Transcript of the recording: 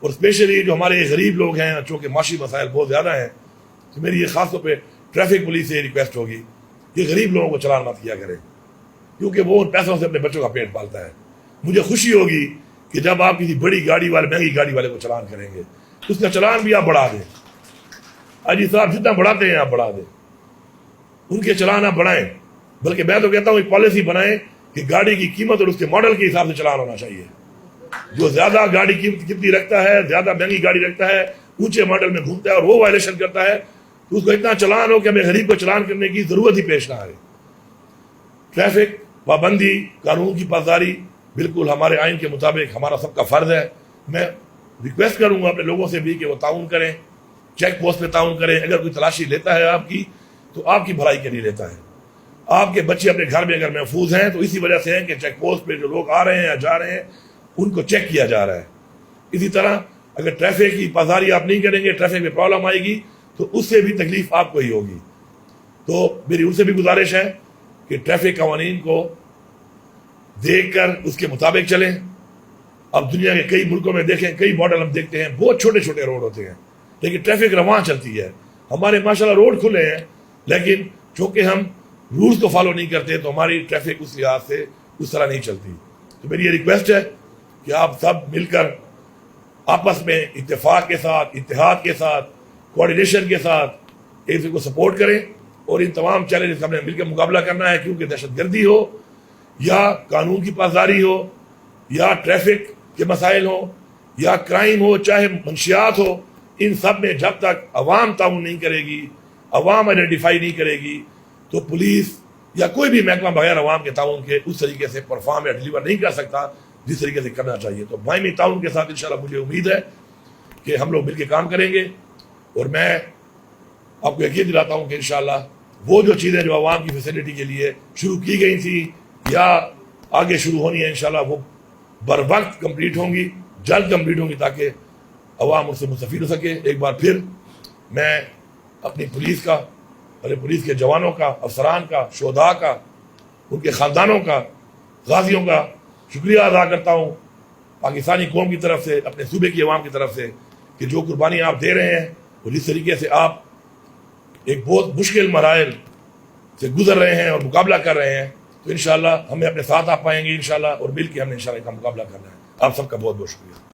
اور اسپیشلی جو ہمارے غریب لوگ ہیں، چونکہ معاشی مسائل بہت زیادہ ہیں، تو میری یہ خاص طور پہ ٹریفک پولیس سے یہ ریکویسٹ ہوگی کہ غریب لوگوں کو چلان مت کیا کرے، کیونکہ وہ ان پیسوں سے اپنے بچوں کا پیٹ پالتا ہے۔ مجھے خوشی ہوگی کہ جب آپ کسی بڑی گاڑی والے، مہنگی گاڑی والے کو چلان کریں گے اس کا چلان بھی آپ بڑھا دیں۔ اجی صاحب جتنا بڑھاتے ہیں، آپ بڑھا دیں۔ ان کے چلان آپ بڑھائیں۔ بلکہ میں تو کہتا ہوں، ایک پالیسی بنائیں کہ گاڑی کی قیمت اور اس کے ماڈل کے حساب سے چلان ہونا چاہیے۔ جو زیادہ گاڑی قیمت کتنی رکھتا ہے، زیادہ مہنگی گاڑی رکھتا ہے، اونچے ماڈل میں گھومتا ہے اور وہ وائلیشن کرتا ہے، تو اس کو اتنا چلان ہو کہ ہمیں غریب کو چلان کرنے کی ضرورت ہی پیش نہ آئے۔ ٹریفک پابندی، قانون کی پاسداری بالکل ہمارے آئین کے مطابق ہمارا سب کا فرض ہے۔ میں ریکویسٹ کروں گا اپنے لوگوں سے بھی کہ وہ تعاون کریں چیک پوسٹ پہ تعاون کریں۔ اگر کوئی تلاشی لیتا ہے آپ کی، تو آپ کی بھلائی کے لیے لیتا ہے۔ آپ کے بچے اپنے گھر میں اگر محفوظ ہیں، تو اسی وجہ سے ہیں کہ چیک پوسٹ پہ جو لوگ آ رہے ہیں یا جا رہے ہیں ان کو چیک کیا جا رہا ہے۔ اسی طرح اگر ٹریفک کی پاسداری آپ نہیں کریں گے ٹریفک میں پرابلم آئے گی، تو اس سے بھی تکلیف آپ کو ہی ہوگی۔ تو میری ان سے بھی گزارش ہے کہ ٹریفک قوانین کو دیکھ کر اس کے مطابق چلیں۔ اب دنیا کے کئی ملکوں میں دیکھیں، کئی ماڈل ہم دیکھتے ہیں، بہت چھوٹے چھوٹے روڈ ہوتے ہیں۔ لیکن ٹریفک رواں چلتی ہے۔ ہمارے ماشاءاللہ روڈ کھلے ہیں، لیکن چونکہ ہم رولز کو فالو نہیں کرتے، تو ہماری ٹریفک اس لحاظ سے اس طرح نہیں چلتی۔ تو میری یہ ریکویسٹ ہے کہ آپ سب مل کر آپس میں اتفاق کے ساتھ، اتحاد کے ساتھ کوآڈینیشن کے ساتھ ایک دوسرے کو سپورٹ کریں اور ان تمام چیلنجز ہم نے مل کے مقابلہ کرنا ہے، کیونکہ دہشت گردی ہو یا قانون کی پاسداری ہو یا ٹریفک کے مسائل ہوں یا کرائم ہو، چاہے منشیات ہو، ان سب میں جب تک عوام تعاون نہیں کرے گی، عوام آئیڈینٹیفائی نہیں کرے گی، تو پولیس یا کوئی بھی محکمہ بغیر عوام کے تعاون کے اس طریقے سے پرفارم یا ڈلیور نہیں کر سکتا۔ جس طریقے سے کرنا چاہیے۔ تو باہمی تعاون کے ساتھ انشاءاللہ مجھے امید ہے کہ ہم لوگ مل کے کام کریں گے۔ اور میں آپ کو یقین دلاتا ہوں کہ انشاءاللہ وہ جو چیزیں جو عوام کی فیسلٹی کے لیے شروع کی گئی تھی یا آگے شروع ہونی ہے انشاءاللہ وہ بر وقت کمپلیٹ ہوں گی، جلد کمپلیٹ ہوں گی تاکہ عوام اس سے مستفید ہو سکے۔ ایک بار پھر میں اپنی پولیس کا، اپنے پولیس کے جوانوں کا، افسران کا، شہداء کا، ان کے خاندانوں کا، غازیوں کا شکریہ ادا کرتا ہوں پاکستانی قوم کی طرف سے، اپنے صوبے کی عوام کی طرف سے کہ جو قربانی آپ دے رہے ہیں اور جس طریقے سے آپ ایک بہت مشکل مراحل سے گزر رہے ہیں اور مقابلہ کر رہے ہیں، تو انشاءاللہ ہمیں اپنے ساتھ آ پائیں گے انشاءاللہ اور مل کے ہم نے انشاءاللہ کا مقابلہ کرنا ہے۔ آپ سب کا بہت بہت شکریہ۔